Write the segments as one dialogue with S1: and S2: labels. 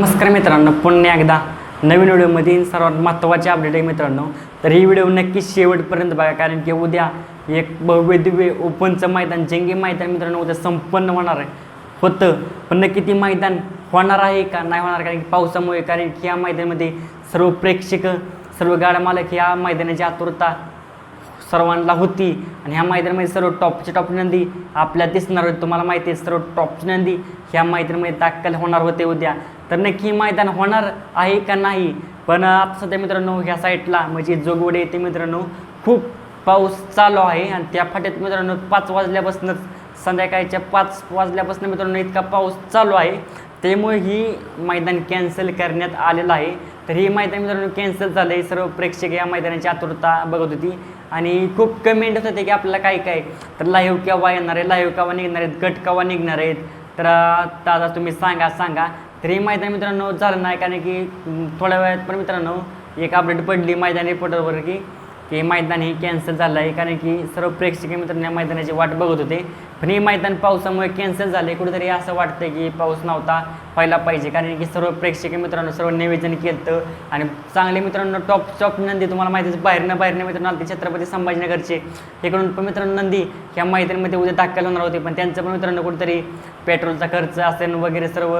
S1: नमस्कार मित्रांनो पुन्हा एकदा नवीन व्हिडिओमध्ये सर्वात महत्त्वाचे अपडेट आहे मित्रांनो. तर ही व्हिडिओ नक्की शेवटपर्यंत बघा कारण की उद्या एक भव्य दिव्य ओपनचं मैदान जंगी मैदान मित्रांनो उद्या संपन्न होणार आहे. होतं पण नक्की ती मैदान होणार आहे का नाही होणार? कारण की पावसामुळे कारण की या मैदानामध्ये सर्व प्रेक्षक सर्व गाड्या मालक या मैदानाची आतुरता सर्वांना होती. आणि ह्या मैदानामध्ये सर्व टॉपची टॉप नंदी आपल्या दिसणार होती तुम्हाला माहिती आहे सर्व टॉपची नंदी ह्या मैदानामध्ये दाखल होणार होते उद्या. तर नक्की मैदान होणार आहे का नाही? पण सध्या मित्रांनो ह्या साईडला म्हणजे जोगवडे येथे मित्रांनो खूप पाऊस चालू आहे. आणि त्या फाट्यात मित्रांनो पाच वाजल्यापासूनच संध्याकाळच्या पाच वाजल्यापासून मित्रांनो इतका पाऊस चालू आहे. त्यामुळे ही मैदान कॅन्सल करण्यात आलेलं आहे. तर ही मैदान मित्रांनो कॅन्सल झालं आहे सर्व प्रेक्षक या मैदानाची आतुरता बघत होती. आणि खूप कमेंट होत होते की आपल्याला काय काय? तर लाईव्ह केव्हा येणार आहे? लाईव्ह केव्हा निघणार आहेत? गट केव्हा निघणार आहेत? तर दादा तुम्ही सांगा सांगा. तर हे मैदान मित्रांनो झालं नाही कारण की थोड्या वेळात पण मित्रांनो एक अपडेट पडली मैदान रिपोर्टरवर की की मैदान हे कॅन्सल झालं आहे कारण की सर्व प्रेक्षक मित्रांनी या मैदानाची वाट बघत होते. पण हे मैदान पावसामुळे कॅन्सल झाले कुठेतरी असं वाटतं की पाऊस नव्हता व्हायला पाहिजे. कारण की सर्व प्रेक्षक मित्रांनो सर्व निवेदन केलं आणि चांगले मित्रांनो टॉप टॉप नंदी तुम्हाला माहितीच बाहेरनं बाहेरनं मित्रांनो आलते छत्रपती संभाजीनगरचे. इकडून पण मित्रांनो नंदी ह्या मैदानामध्ये उद्या दाखल होणार होते. पण त्यांचं पण मित्रांनो कुठेतरी पेट्रोलचा खर्च असेल वगैरे सर्व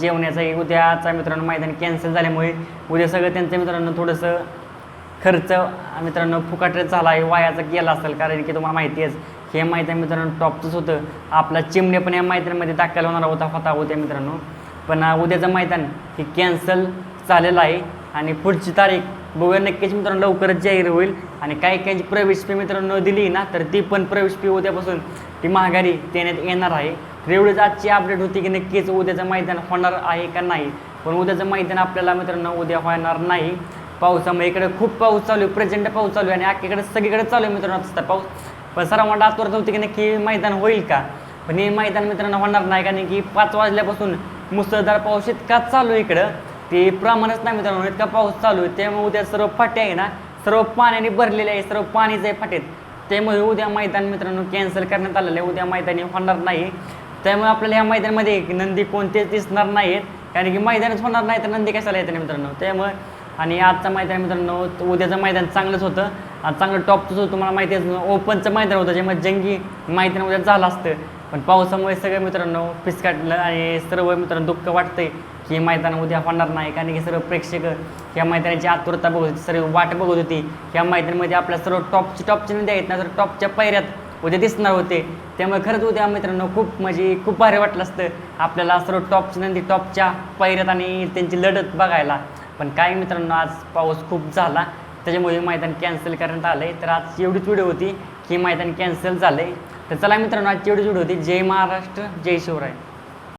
S1: जेवण्याचा हे उद्याचा मित्रांनो मैदान कॅन्सल झाल्यामुळे उद्या सगळं त्यांचं मित्रांनो थोडंसं खर्च मित्रांनो फुकाटच झाला आहे वायाचा गेला असेल कारण की तुम्हाला माहिती आहेच हे माहिती आहे मित्रांनो टॉपचंच होतं. आपला चिमणे पण या मैदानामध्ये दाखल होणार होता होता होत्या मित्रांनो. पण उद्याचं मैदान हे कॅन्सल झालेलं आहे. आणि पुढची तारीख बघूया नक्कीच मित्रांनो लवकरच जाहीर होईल. आणि काही काही प्रवेश फी मित्रांनो दिली ना तर ती पण प्रवेश फी उद्यापासून ती महागारी देण्यात येणार आहे. तर एवढीच आजची अपडेट होती की नक्कीच उद्याचं मैदान होणार आहे का नाही. पण उद्याचं मैदान आपल्याला मित्रांनो उद्या होणार नाही. पावसामुळे इकडे खूप पाऊस चालू आहे प्रचंड पाऊस चालू आहे आणि अख्खीकडे सगळीकडे चालू आहे मित्रांनो असता पाऊस. पण सर्वांना आतुरता होती की नक्की मैदान होईल का? पण हे मैदान मित्रांनो होणार नाही कारण की पाच वाजल्यापासून मुसळधार पाऊस इतका चालू आहे इकडं. ते प्रमाणच नाही मित्रांनो इतका पाऊस चालू आहे. त्यामुळे उद्या सर्व फाटे आहे ना सर्व पाण्याने भरलेले आहे सर्व पाणीच आहे फाटेत. त्यामुळे उद्या मैदान मित्रांनो कॅन्सल करण्यात आलेलं आहे. उद्या मैदानी होणार नाही. त्यामुळे आपल्याला ह्या मैदानामध्ये नंदी कोणतेच दिसणार नाहीत. कारण की मैदानच होणार नाही तर नंदी कशाला येते मित्रांनो? त्यामुळे आणि आजचं मैदान मित्रांनो उद्याचं मैदान चांगलंच होतं. आणि चांगलं टॉपचंच होतं तुम्हाला माहिती आहे ओपनचं मैदान होतं ज्यामुळे जंगी मैदान उद्या झालं असतं. पण पावसामुळे सगळं मित्रांनो पिसकाटलं आणि सर्व मित्रांनो दुःख वाटतंय की हे मैदान उद्या होणार नाही. कारण की सर्व प्रेक्षक या मैदानाची आतुरता बघत होती सर्व वाट बघत होती. या मैदानामध्ये आपल्या सर्व टॉपची टॉपचे नंदी आहेत ना तर टॉपच्या पायऱ्यात उद्या दिसणार होते. त्यामुळे खरंच उद्या मित्रांनो खूप म्हणजे खूप भारी वाटलं असतं आपल्याला सर्व टॉपची नंदी टॉपच्या पायऱ्यात आणि त्यांची लढत बघायला. पण काय मित्रांनो आज पाऊस खूप झाला. त्याच्यामुळे हे मैदान कॅन्सल करण्यात आलं आहे तर आज एवढीच व्हिडिओ होती की मैदान कॅन्सल झालं आहे तर चला मित्रांनो आजची एवढीच व्हिडिओ होती. जय महाराष्ट्र जय शिवराय.